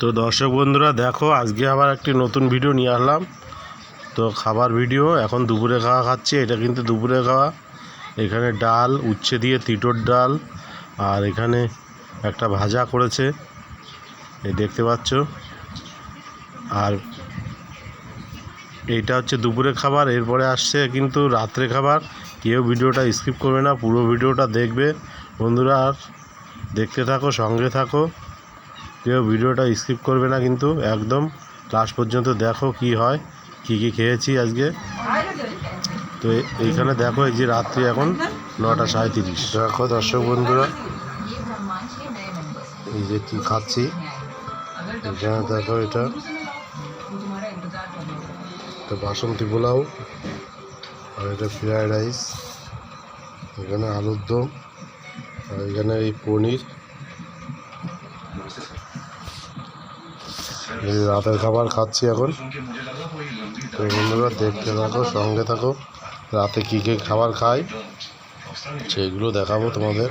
তো দর্শক বন্ধুরা, দেখো আজকে আবার একটি নতুন ভিডিও নিয়ে আসলাম। তো খাবার ভিডিও এখন দুপুরে খাওয়া খাচ্ছি, এটা কিন্তু দুপুরে খাওয়া। এখানে ডাল, উচ্ছে দিয়ে তিটোর ডাল, আর এখানে একটা ভাজা করেছে। এই দেখতে পাচ্ছ। আর এইটা হচ্ছে দুপুরে খাবার, এরপরে আসছে কিন্তু রাত্রে খাবার। কেউ ভিডিওটা স্কিপ করবে না, পুরো ভিডিওটা দেখবে। বন্ধুরা, আর দেখতে থাকো, সঙ্গে থাকো। কেউ ভিডিওটা স্কিপ করবে না কিন্তু একদম লাস্ট পর্যন্ত দেখো কি হয়, কি কি খেয়েছি আজকে। তো এইখানে দেখো এই যে রাত্রি এখন নটা সাঁত্রিশ দেখো দর্শক বন্ধুরা, এই যে কি খাচ্ছি এখানে দেখো এটা। এটা বাসন্তী পোলাও, আর এটা ফ্রায়েড রাইস, এখানে আলুর দম, আর এখানে এই পনির। রাতের খাবার খাচ্ছি এখন। বন্ধুরা, দেখতে থাকো, সঙ্গে থাকো। রাতে কী কী খাবার খাই, সেইগুলো দেখাবো তোমাদের।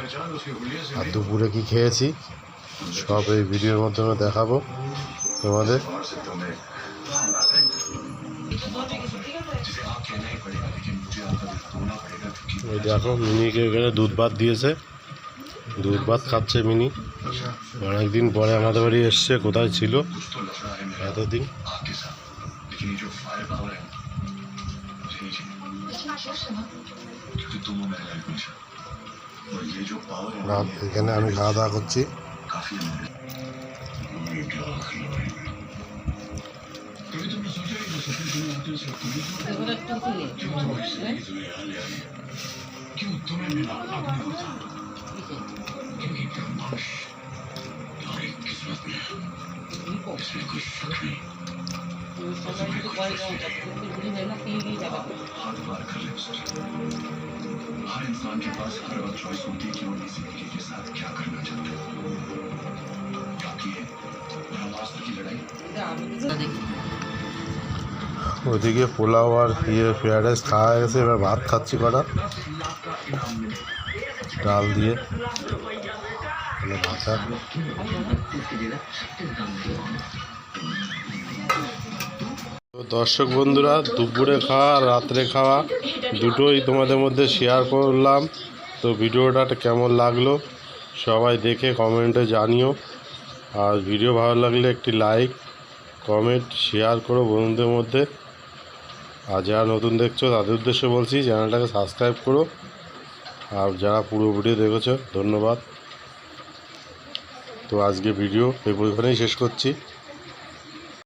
আর দুপুরে কী খেয়েছি, সব এই ভিডিওর মাধ্যমে দেখাবো তোমাদের। দেখো, মিনিকে এখানে দুধ ভাত দিয়েছে। দুধ ভাত খাচ্ছে মিনি। অনেকদিন পরে আমাদের বাড়ি এসছে, কোথায় ছিল? এতদিন। এখানে আমি খাওয়া দাওয়া করছি। हर इंसान के पास हर वक्त चॉइस होती है कि वो अपनी जिंदगी के साथ क्या करना चाहता है क्या किए ब्रह्मास्त्र की लड़ाई ওইদিকে পোলাও আর ইয়ে ফ্রাইড রাইস খাওয়া হয়ে গেছে এবার ভাত খাচ্ছি কটা ডাল দিয়ে ভাজা তো দর্শক বন্ধুরা, দুপুরে খাওয়া, রাত্রে খাওয়া, দুটোই তোমাদের মধ্যে শেয়ার করলাম। তো ভিডিওটা কেমন লাগল সবাই দেখে কমেন্টে জানিও। আর ভিডিও ভালো লাগলে একটি লাইক কমেন্ট শেয়ার করো বন্ধুদের মধ্যে। আর যারা নতুন দেখছ, তাদের উদ্দেশ্যে বলছি, চ্যানেলটাকে সাবস্ক্রাইব করো। আর যারা পুরো ভিডিও দেখেছ, ধন্যবাদ। তো আজকে ভিডিও এই পরিমাণেই শেষ করছি।